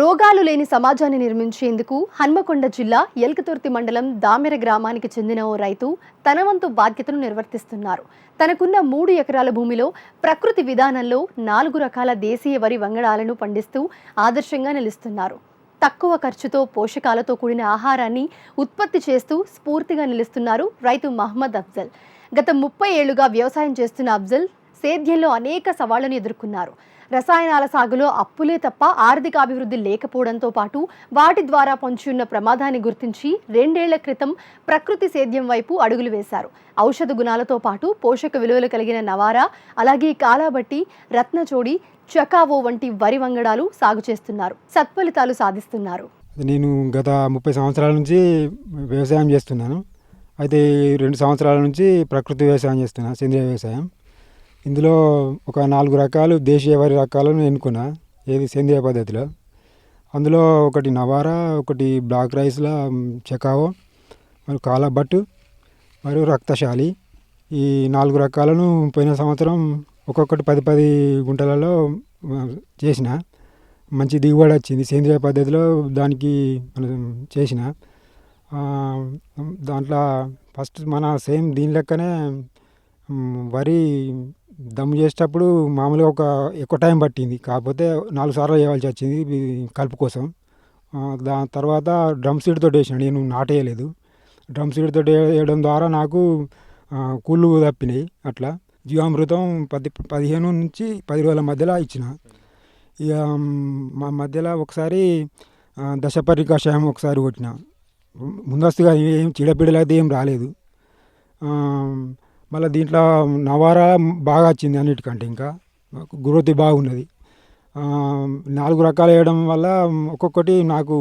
రోగాలు లేని సమాజాన్ని నిర్మించేందుకు హన్మకొండ జిల్లా ఎల్కతుర్తి మండలం దామెర గ్రామానికి చెందిన ఓ రైతు తన వంతు బాధ్యతను నిర్వర్తిస్తున్నారు. తనకున్న మూడు ఎకరాల భూమిలో ప్రకృతి విధానంలో నాలుగు రకాల దేశీయ వరి వంగడాలను పండిస్తూ ఆదర్శంగా నిలుస్తున్నారు. తక్కువ ఖర్చుతో పోషకాలతో కూడిన ఆహారాన్ని ఉత్పత్తి చేస్తూ స్ఫూర్తిగా నిలుస్తున్నారు రైతు మహమ్మద్ అఫ్జల్. గత ముప్పై ఏళ్ళుగా వ్యవసాయం చేస్తున్న అఫ్జల్ సేద్యంలో అనేక సవాళ్ళను ఎదుర్కొన్నారు. రసాయనాల సాగులో అప్పులే తప్ప ఆర్థిక అభివృద్ధి లేకపోవడంతో పాటు వాటి ద్వారా పొంచి ఉన్న ప్రమాదాన్ని గుర్తించి రెండేళ్ళ క్రితం ప్రకృతి సేద్యం వైపు అడుగులు వేశారు. ఔషధ గుణాలతో పాటు పోషక విలువలు కలిగిన నవారా అలాగే కాలాబట్టి రత్నచోడి చకావో వంటి వరి వంగడాలు సాగు చేస్తున్నారు. సత్ఫలితాలు సాధిస్తున్నారు. నేను గత ముప్పై సంవత్సరాల నుంచి వ్యవసాయం చేస్తున్నాను. అయితే రెండు సంవత్సరాల నుంచి ప్రకృతి వ్యవసాయం చేస్తున్నాను సేంద్రియ వ్యవసాయం. ఇందులో ఒక నాలుగు రకాలు దేశీయ వరి రకాలను ఎన్నుకున్నా ఏది సేంద్రియ పద్ధతిలో. అందులో ఒకటి నవారా ఒకటి బ్లాక్ రైస్ల చకావో మరియు కాలబట్టు మరియు రక్తశాలి. ఈ నాలుగు రకాలను పోయిన సంవత్సరం ఒక్కొక్కటి పది పది గుంటలలో చేసిన. మంచి దిగుబడి వచ్చింది. సేంద్రియ పద్ధతిలో దానికి మనం చేసిన. దాంట్లో ఫస్ట్ మన సేమ్ దీని లెక్కనే వరి దమ్ము చేసేటప్పుడు మామూలుగా ఒక ఎక్కువ టైం పట్టింది. కాకపోతే నాలుగు సార్లు వేయవలసి వచ్చింది కలుపు కోసం. దాని తర్వాత డ్రమ్ సీడ్తో వేసిన నేను నాటేయలేదు. డ్రమ్ సీడ్తో వేయడం ద్వారా నాకు కూళ్ళు తప్పినాయి అట్లా. జీవామృతం పది పదిహేను నుంచి పది రోజుల మధ్యలో ఇచ్చిన. ఇక మా మధ్యలో ఒకసారి ఆ, దశపర్రి కషాయం ఒకసారి కొట్టిన. ముందస్తుగా ఏం చీడపీడలు అయితే ఏం రాలేదు. మళ్ళీ దీంట్లో నవారా బాగా వచ్చింది అన్నిటికంటే ఇంకా. గ్రోత్ బాగున్నది. నాలుగు రకాలు వేయడం వల్ల ఒక్కొక్కటి నాకు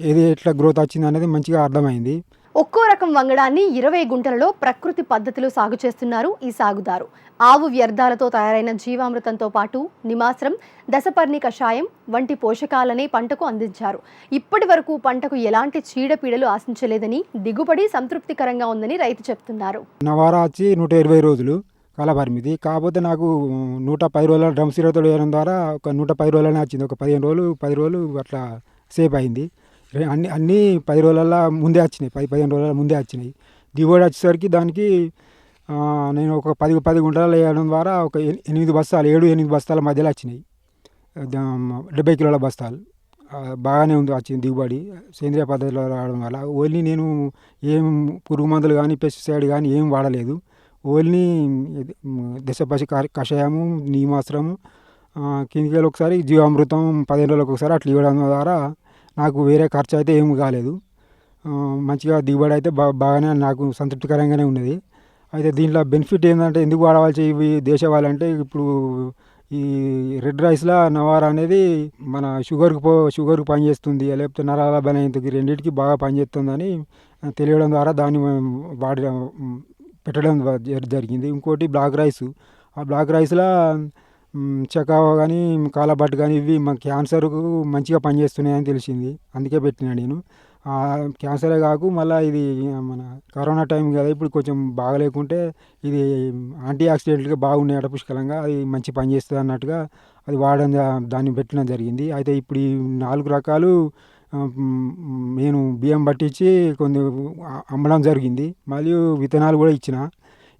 ఏది ఎట్లా గ్రోత్ వచ్చింది అనేది మంచిగా అర్థమైంది. ఒక్కో రకం వంగడాన్ని ఇరవై గుంటలలో ప్రకృతి పద్ధతిలో సాగు చేస్తున్నారు ఈ సాగుదారు. ఆవు వ్యర్థాలతో తయారైన జీవామృతంతో పాటు నిమాశ్రం దశపర్ణి కషాయం వంటి పోషకాలనే పంటకు అందించారు. ఇప్పటి వరకు పంటకు ఎలాంటి చీడపీడలు ఆశించలేదని దిగుబడి సంతృప్తికరంగా ఉందని రైతు చెప్తున్నారు. నవారా వచ్చి నూట ఇరవై రోజులు కాలపరిమితి కాకపోతే నాకు నూట పది రోజుల డ్రమ్ సీరతో వేయడం ద్వారా ఒక నూట పది రోజులనే వచ్చింది. ఒక పదిహేను రోజులు పది రోజులు అట్లా సేఫ్ అయింది. అన్ని అన్నీ పది రోజుల ముందే వచ్చినాయి. పది పదిహేను రోజుల ముందే వచ్చినాయి. దిగుబడి వచ్చేసరికి దానికి నేను ఒక పది పది గుంటలు వేయడం ద్వారా ఒక ఎనిమిది బస్తాలు ఏడు ఎనిమిది బస్తాల మధ్యలో వచ్చినాయి. డెబ్బై కిలోల బస్తాలు. బాగానే ఉంది వచ్చింది దిగుబడి సేంద్రియ పద్ధతిలో రావడం వల్ల ఓన్లీ నేను ఏం పురుగు మందులు కానీ పెస్టిసైడ్ కానీ ఏం వాడలేదు. ఓన్లీ దశ మ్, కషాయము నీమాశ్రము కిందికి ఒకసారి జీవామృతం పదిహేను రోజులకు ఒకసారి అట్లా ఇవ్వడం ద్వారా నాకు వేరే ఖర్చు అయితే ఏమి కాలేదు. మంచిగా దిగుబడి అయితే బా బాగానే నాకు సంతృప్తికరంగానే ఉన్నది. అయితే దీంట్లో బెనిఫిట్ ఏంటంటే ఎందుకు వాడవలసి ఇవి దేశవాళి అంటే ఇప్పుడు ఈ రెడ్ రైస్లో నవార అనేది మన షుగర్కి పో షుగర్కి పనిచేస్తుంది. లేకపోతే నరాల బలహీనతకి రెండింటికి బాగా పనిచేస్తుందని తెలియడం ద్వారా దాన్ని వాడి పెట్టడం జరిగింది. ఇంకోటి బ్లాక్ రైస్. ఆ బ్లాక్ రైస్లో చకావా కానీ కాలాబట్ కానీ ఇవి మా క్యాన్సర్కు మంచిగా పనిచేస్తున్నాయని తెలిసింది. అందుకే పెట్టినా నేను. క్యాన్సరే కాకు మళ్ళీ ఇది మన కరోనా టైం కదా ఇప్పుడు కొంచెం బాగలేకుంటే ఇది యాంటీ ఆక్సిడెంట్గా బాగున్నాయట పుష్కలంగా అది మంచి పని చేస్తుంది అన్నట్టుగా అది వాడడం దాన్ని పెట్టడం జరిగింది. అయితే ఇప్పుడు ఈ నాలుగు రకాలు నేను బియ్యం పట్టించి కొన్ని అమ్మడం జరిగింది. మరియు విత్తనాలు కూడా ఇచ్చిన.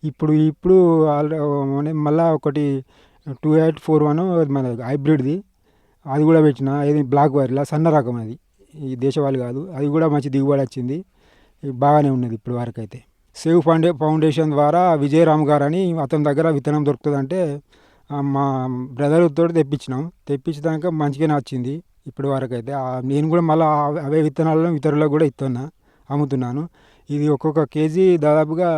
ఇప్పుడు ఇప్పుడు ఆల్రెడీ మళ్ళీ ఒకటి టూ ఎయిట్ ఫోర్ వన్ మన హైబ్రిడ్ది. అది కూడా పెట్టిన ఏది బ్లాక్ వైర్లా సన్న రకం అది. ఈ దేశవాళి కాదు. అది కూడా మంచి దిగుబడి వచ్చింది. బాగానే ఉన్నది ఇప్పటి వరకు అయితే సేవ్ ఫౌండే ఫౌండేషన్ ద్వారా విజయరామ్ గారు అని అతని దగ్గర విత్తనం దొరుకుతుందంటే మా బ్రదర్ తోటి తెప్పించినాం. తెప్పించడాక మంచిగానే వచ్చింది ఇప్పటి వరకు అయితే నేను కూడా మళ్ళీ అవే విత్తనాలను ఇతరులకు కూడా ఇస్తున్నా అమ్ముతున్నాను. ఇది ఒక్కొక్క కేజీ దాదాపుగా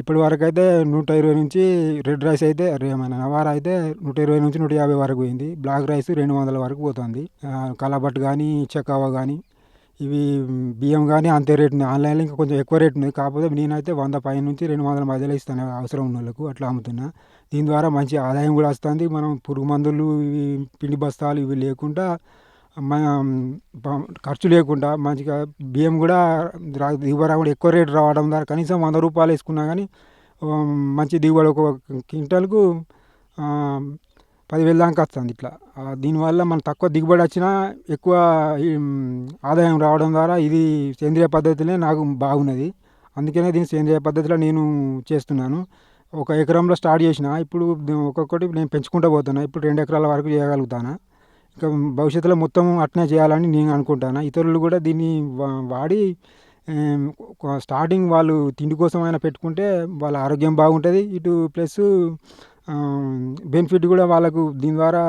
ఇప్పటి వరకు అయితే నూట ఇరవై నుంచి రెడ్ రైస్ అయితే మన నవార అయితే నూట ఇరవై నుంచి నూట యాభై వరకు పోయింది. బ్లాక్ రైస్ రెండు వందల వరకు పోతుంది. కలబట్ కానీ చకావా కానీ ఇవి బియ్యం కానీ అంతే రేట్ ఉంది ఆన్లైన్లో ఇంకా కొంచెం ఎక్కువ రేట్ ఉంది. కాకపోతే నేనైతే వంద పై నుంచి రెండు వందల మధ్యలో ఇస్తాను అవసరం ఉన్న వాళ్ళకు అట్లా అమ్ముతున్నా. దీని ద్వారా మంచి ఆదాయం కూడా వస్తుంది. మనం పురుగు మందులు ఇవి పిండి బస్తాలు ఇవి లేకుండా ఖర్చు లేకుండా మంచిగా బియ్యం కూడా దిగుబడి కూడా ఎక్కువ రేటు రావడం ద్వారా కనీసం వంద రూపాయలు వేసుకున్నా కానీ మంచి దిగుబడి ఒక క్వింటాల్కు పదివేల దాకా వస్తుంది ఇట్లా. దీనివల్ల మనం తక్కువ దిగుబడి వచ్చినా ఎక్కువ ఆదాయం రావడం ద్వారా ఇది సేంద్రియ పద్ధతినే నాకు బాగున్నది. అందుకనే దీన్ని సేంద్రియ పద్ధతిలో నేను చేస్తున్నాను. ఒక ఎకరంలో స్టార్ట్ చేసిన ఇప్పుడు ఒక్కొక్కటి నేను పెంచుకుంటూ పోతున్నా. ఇప్పుడు రెండు ఎకరాల వరకు చేయగలుగుతాను. ఇంకా భవిష్యత్తులో మొత్తం అట్నే చేయాలని నేను అనుకుంటాను? ఇతరులు కూడా దీన్ని వా- వాడి స్టార్టింగ్ వాళ్ళు తిండి కోసం అయినా పెట్టుకుంటే వాళ్ళ ఆరోగ్యం బాగుంటుంది. ఇటు ప్లస్ బెనిఫిట్ కూడా వాళ్ళకు దీని ద్వారా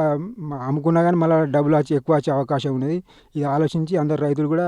అమ్ముకున్నా కానీ మళ్ళీ డబ్బులు వచ్చి ఎక్కువ వచ్చే అవకాశం ఉన్నది. ఇది ఆలోచించి అందరు రైతులు కూడా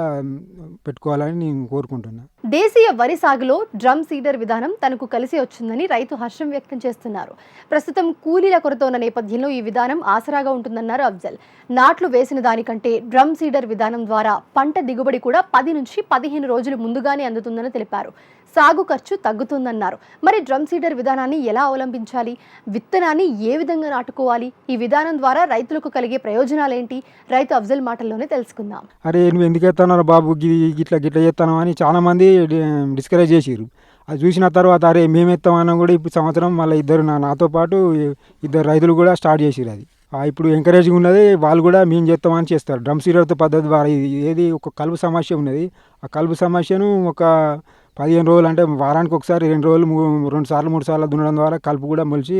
పెట్టుకోవాలని నేను కోరుకుంటున్నాను దేశీయ వరి సాగులో డ్రమ్ సీడర్ విధానం తనకు కలిసి వచ్చిందని రైతు హర్షం వ్యక్తం చేస్తున్నారు. ప్రస్తుతం కూలీల కొరత ఉన్న నేపథ్యంలో ఈ విధానం ఆసరాగా ఉంటుందన్నారు అఫ్జల్. నాట్లు వేసిన దానికంటే డ్రమ్ సీడర్ విధానం ద్వారా పంట దిగుబడి కూడా పది నుంచి పదిహేను రోజులు ముందుగానే అందుతుందని తెలిపారు. సాగు ఖర్చు తగ్గుతుందన్నారు. మరి డ్రమ్ సీడర్ విధానాన్ని ఎలా అవలంబించాలి? విత్తనాన్ని ఏ విధంగా నాటుకోవాలి? ఈ విధానం ద్వారా రైతులకు కలిగే ప్రయోజనాలేంటి? రైతు అఫ్జల్ మాటల్లోనే తెలుసుకుందాం. అరే నువ్వు ఎందుకు ఎత్తున్నావు బాబు? గి- గిట్లా గిట్లా చేస్తాను అని చాలామంది డిస్కరేజ్ చేసిర్రు. అది చూసిన తర్వాత అరే మేము ఎత్తామన్నా కూడా ఇప్పుడు సంవత్సరం మళ్ళీ ఇద్దరు నా నాతో పాటు ఇద్దరు రైతులు కూడా స్టార్ట్ చేసిర్రు అది. ఇప్పుడు ఎంకరేజ్గా ఉన్నది వాళ్ళు కూడా మేము చేస్తామని చేస్తారు. డ్రమ్ సీడర్తో పద్ధతి ద్వారా ఇది ఏది ఒక కలుపు సమస్య ఉన్నది. ఆ కలుపు సమస్యను ఒక పదిహేను రోజులు అంటే వారానికి ఒకసారి రెండు రోజులు రెండు సార్లు మూడు సార్లు దున్నడం ద్వారా కలుపు కూడా మొలిచి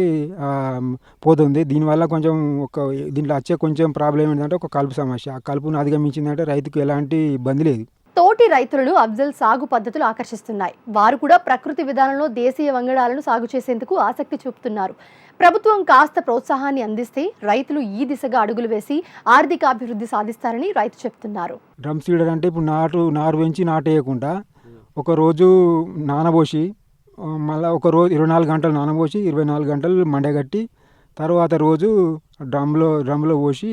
పోతుంది. దీనివల్ల కొంచెం ఒక దీంట్లో వచ్చే కొంచెం ప్రాబ్లం ఏంటంటే ఒక కలుపు సమస్య. ఆ కలుపును అధిగమించిందంటే రైతుకు ఎలాంటి ఇబ్బంది లేదు. తోటి రైతులను అఫ్జల్ సాగు పద్ధతులు ఆకర్షిస్తున్నాయి. వారు కూడా ప్రకృతి విధానంలో దేశీయ వంగడాలను సాగు చేసేందుకు ఆసక్తి చూపుతున్నారు. ప్రభుత్వం కాస్త ప్రోత్సాహాన్ని అందిస్తే రైతులు ఈ దిశగా అడుగులు వేసి ఆర్థిక అభివృద్ధి సాధిస్తారని రైతు చెప్తున్నారు. డ్రమ్ సీడర్ అంటే ఇప్పుడు నాటు నారు పెంచి నాటు వేయకుండా ఒక రోజు నానబోసి మళ్ళా ఒక రోజు ఇరవై నాలుగు గంటలు నానబోసి ఇరవై నాలుగు గంటలు మండగట్టి తర్వాత రోజు డ్రమ్లో డ్రమ్లో పోసి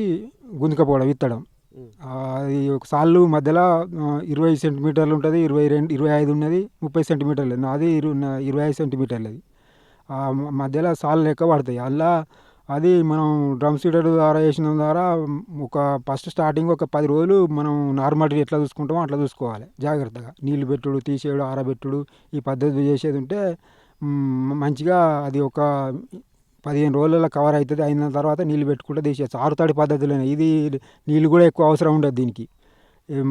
గుంజుకపోవడం విత్తడం అది ఒక సాళ్ళు మధ్యలో ఇరవై సెంటీమీటర్లు ఉంటుంది ఇరవై రెండు ఇరవై ఐదు ఉన్నది ముప్పై సెంటీమీటర్లు నాది ఇరు- నా- ఇరవై ఐదు సెంటీమీటర్లు అది మధ్యలో సాళ్ళు లెక్క పడతాయి. అలా అది మనం డ్రమ్ సీడర్ ద్వారా వేసిన ద్వారా ఒక ఫస్ట్ స్టార్టింగ్ ఒక పది రోజులు మనం నార్మల్ ఎట్లా చూసుకుంటామో అట్లా చూసుకోవాలి. జాగ్రత్తగా. నీళ్ళు పెట్టుడు తీసేయడు ఆరబెట్టుడు ఈ పద్ధతి చేసేది ఉంటే మంచిగా అది ఒక పదిహేను రోజులలో కవర్ అవుతుంది అయిన తర్వాత నీళ్ళు పెట్టుకుంటే తీసేయచ్చు. ఆరుతడి పద్ధతిలోనే. ఇది నీళ్ళు కూడా ఎక్కువ అవసరం ఉండదు దీనికి.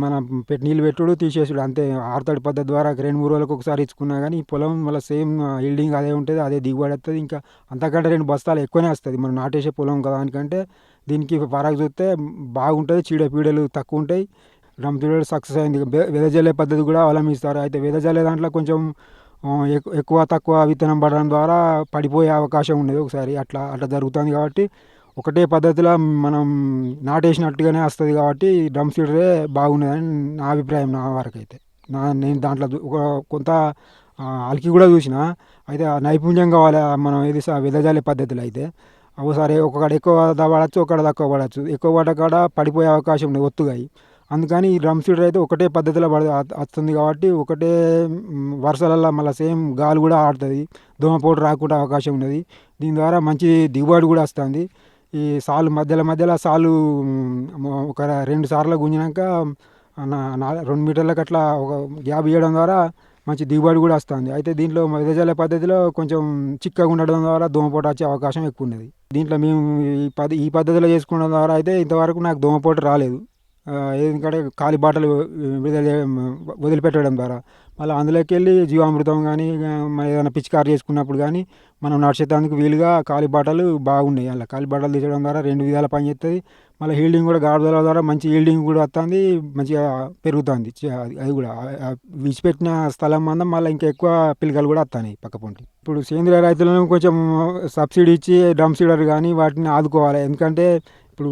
మనం పెట్టి నీళ్ళు పెట్టుడు తీసేసుడు. అంతే ఆరుతడి పద్ధతి ద్వారా రెండు మూడు రోజులకు ఒకసారి ఇచ్చుకున్నా కానీ ఈ పొలం మళ్ళీ సేమ్ ఈల్డింగ్ అదే ఉంటుంది అదే దిగుబడి వస్తుంది ఇంకా అంతకంటే రెండు బస్తాలు ఎక్కువనే వస్తుంది. మనం నాటేసే పొలం కదా దానికంటే దీనికి పరాగు చూస్తే బాగుంటుంది చీడ పీడలు తక్కువ ఉంటాయి. రంతుడు సక్సెస్ అయింది. వెదజల్లే పద్ధతి కూడా అవలంబిస్తారు. అయితే వెదజల్లే దాంట్లో కొంచెం ఎక్కువ తక్కువ విత్తనం పడడం ద్వారా పడిపోయే అవకాశం ఉండేది ఒకసారి. అట్లా అట్లా జరుగుతుంది కాబట్టి ఒకటే పద్ధతిలో మనం నాటేసినట్టుగానే వస్తుంది కాబట్టి డ్రమ్ సీడరే బాగున్నదని నా అభిప్రాయం నా వరకు అయితే నా నేను దాంట్లో ఒక కొంత అలికి కూడా చూసిన అయితే నైపుణ్యం కావాలి మనం ఏది స- పద్ధతిలో అయితే ఒకసారి ఒకటి ఎక్కువ పడవచ్చు ఒకటి తక్కువ పడవచ్చు. ఎక్కువ పడ్డ కాడ పడిపోయే అవకాశం ఉంది ఒత్తుగా అయి. అందుకని ఈ డ్రమ్ సీడర్ అయితే ఒకటే పద్ధతిలో పడ వస్తుంది కాబట్టి ఒకటే వరుసలలో మళ్ళీ సేమ్ గాలి కూడా ఆడుతుంది దోమపోటు రాకుండా అవకాశం ఉన్నది. దీని ద్వారా మంచి దిగుబడి కూడా వస్తుంది. ఈ సాలు మధ్యలో మధ్యలో సాలు ఒక రెండు సార్లు గుంజినాక రెండు మీటర్లకు అట్లా ఒక గ్యాప్ ఇవ్వడం ద్వారా మంచి దిగుబడి కూడా వస్తుంది. అయితే దీంట్లో వెదజల్లే పద్ధతిలో కొంచెం చిక్కగా ఉండడం ద్వారా దోమపోటు వచ్చే అవకాశం ఎక్కువ ఉన్నది. దీంట్లో మేము ఈ పద్ధ ఈ పద్ధతిలో చేసుకోవడం ద్వారా అయితే ఇంతవరకు నాకు దోమపోటు రాలేదు. ఎందుకంటే ఖాళీ బాటలు విడుదల వదిలిపెట్టడం ద్వారా. మళ్ళీ అందులోకి వెళ్ళి జీవామృతం కానీ ఏదైనా పిచికారి చేసుకున్నప్పుడు కానీ మనం నడిచేటందుకు వీలుగా కాలి బాటలు బాగున్నాయి అలా కాలి బాటలు ద్వారా రెండు విధాల పని చేస్తుంది మళ్ళీ హీల్డింగ్ కూడా గాడుదల ద్వారా మంచి హీల్డింగ్ కూడా వస్తుంది మంచిగా పెరుగుతుంది. అది కూడా విడిచిపెట్టిన స్థలం మందం మళ్ళీ ఇంకా ఎక్కువ పిలకలు కూడా వస్తాయి పక్క పొంటి. ఇప్పుడు సేంద్రియ రైతులను కొంచెం సబ్సిడీ ఇచ్చి డ్రమ్ సీడర్ కానీ వాటిని ఆదుకోవాలి. ఎందుకంటే ఇప్పుడు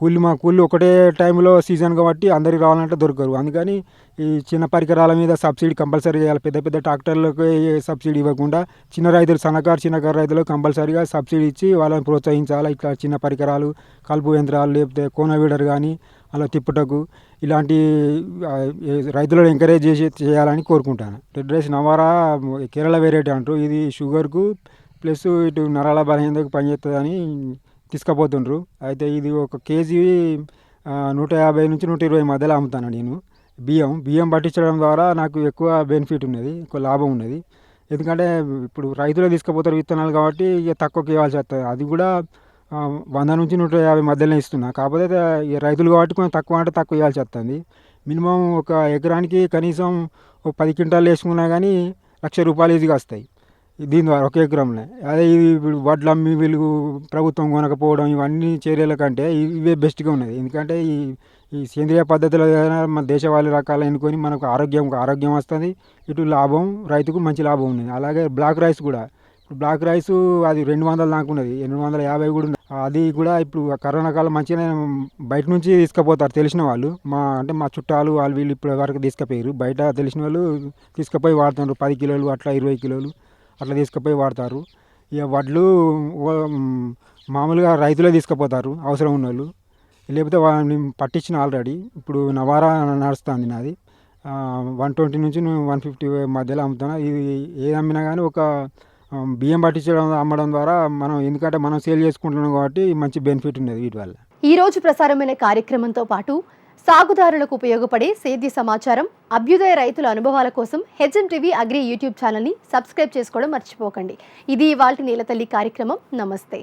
కూలి మా కూలి ఒకటే టైంలో సీజన్ కాబట్టి అందరికి రావాలంటే దొరకరు. అందుకని ఈ చిన్న పరికరాల మీద సబ్సిడీ కంపల్సరీ చేయాలి. పెద్ద పెద్ద ట్రాక్టర్లకు సబ్సిడీ ఇవ్వకుండా చిన్న రైతులు సన్నకారు చిన్నకారు రైతులకు కంపల్సరీగా సబ్సిడీ ఇచ్చి వాళ్ళని ప్రోత్సహించాలి? ఇట్లా చిన్న పరికరాలు కలుపు యంత్రాలు లేకపోతే కోన వీడర్ కానీ అలా తిప్పుటకు ఇలాంటి రైతులను ఎంకరేజ్ చేసి చేయాలని కోరుకుంటాను. Red rice Navara Kerala variety అంటారు. ఇది షుగర్కు ప్లస్ ఇటు నరాల బలహీనతకు పనిచేస్తుందని తీసుకుపోతుండ్రు. అయితే ఇది ఒక కేజీ నూట యాభై నుంచి నూట ఇరవై మధ్యలో అమ్ముతాను నేను. బియ్యం బియ్యం పట్టించడం ద్వారా నాకు ఎక్కువ బెనిఫిట్ ఉన్నది ఎక్కువ లాభం ఉన్నది. ఎందుకంటే ఇప్పుడు రైతులు తీసుకుపోతారు విత్తనాలు కాబట్టి ఇక తక్కువకి ఇవ్వాల్సి వస్తుంది. అది కూడా వంద నుంచి నూట యాభై మధ్యలో ఇస్తున్నా. కాకపోతే ఈ రైతులు కాబట్టి కొంచెం తక్కువ అంటే తక్కువ ఇవ్వాల్సి వస్తుంది. మినిమం ఒక ఎకరానికి కనీసం ఒక పది క్వింటాలు వేసుకున్నా కానీ లక్ష రూపాయలు ఈజీగా వస్తాయి. దీని ద్వారా ఒక ఎకరంలో అదే ఇది ఇప్పుడు వడ్లు అమ్మి వీళ్ళు ప్రభుత్వం కొనకపోవడం ఇవన్నీ చర్యల కంటే ఇవే బెస్ట్గా ఉన్నది. ఎందుకంటే ఈ ఈ సేంద్రియ పద్ధతిలో ఏదైనా మన దేశవాళీ రకాలు ఎన్నుకొని మనకు ఆరోగ్యం ఆరోగ్యం వస్తుంది ఇటు లాభం రైతుకు మంచి లాభం ఉంది అలాగే బ్లాక్ రైస్ కూడా. ఇప్పుడు బ్లాక్ రైస్ అది రెండు వందల దాకా ఉన్నది ఎనిమిది వందల యాభై కూడా ఉంది అది కూడా ఇప్పుడు కరోనా కాలం మంచిగా బయట నుంచి తీసుకుపోతారు తెలిసిన వాళ్ళు. మా అంటే మా చుట్టాలు వాళ్ళు వీళ్ళు ఇప్పటి వరకు తీసుకుపోయారు బయట తెలిసిన వాళ్ళు తీసుకుపోయి వాడుతున్నారు పది కిలోలు అట్లా ఇరవై కిలోలు. అట్లా తీసుకుపోయి వాడతారు. ఇక వడ్లు మామూలుగా రైతులే తీసుకుపోతారు అవసరం ఉన్న వాళ్ళు లేకపోతే వాళ్ళని పట్టించిన ఆల్రెడీ. ఇప్పుడు నవారా నడుస్తుంది నాది. వన్ ట్వంటీ నుంచి వన్ ఫిఫ్టీ మధ్యలో అమ్ముతున్నా. ఇది ఏది అమ్మినా కానీ ఒక బియ్యం పట్టించడం అమ్మడం ద్వారా మనం ఎందుకంటే మనం సేల్ చేసుకుంటున్నాం కాబట్టి మంచి బెనిఫిట్ ఉన్నది వీటి వల్ల. ఈ రోజు ప్రసారమైన కార్యక్రమంతో పాటు సాగుదారులకు ఉపయోగపడే సేద్య సమాచారం అభ్యుదయ రైతుల అనుభవాల కోసం హెచ్ఎం టీవీ అగ్రి యూట్యూబ్ ఛానల్ని సబ్స్క్రైబ్ చేసుకోవడం మర్చిపోకండి. ఇది ఇవాల్టి నీలతల్లి కార్యక్రమం. నమస్తే.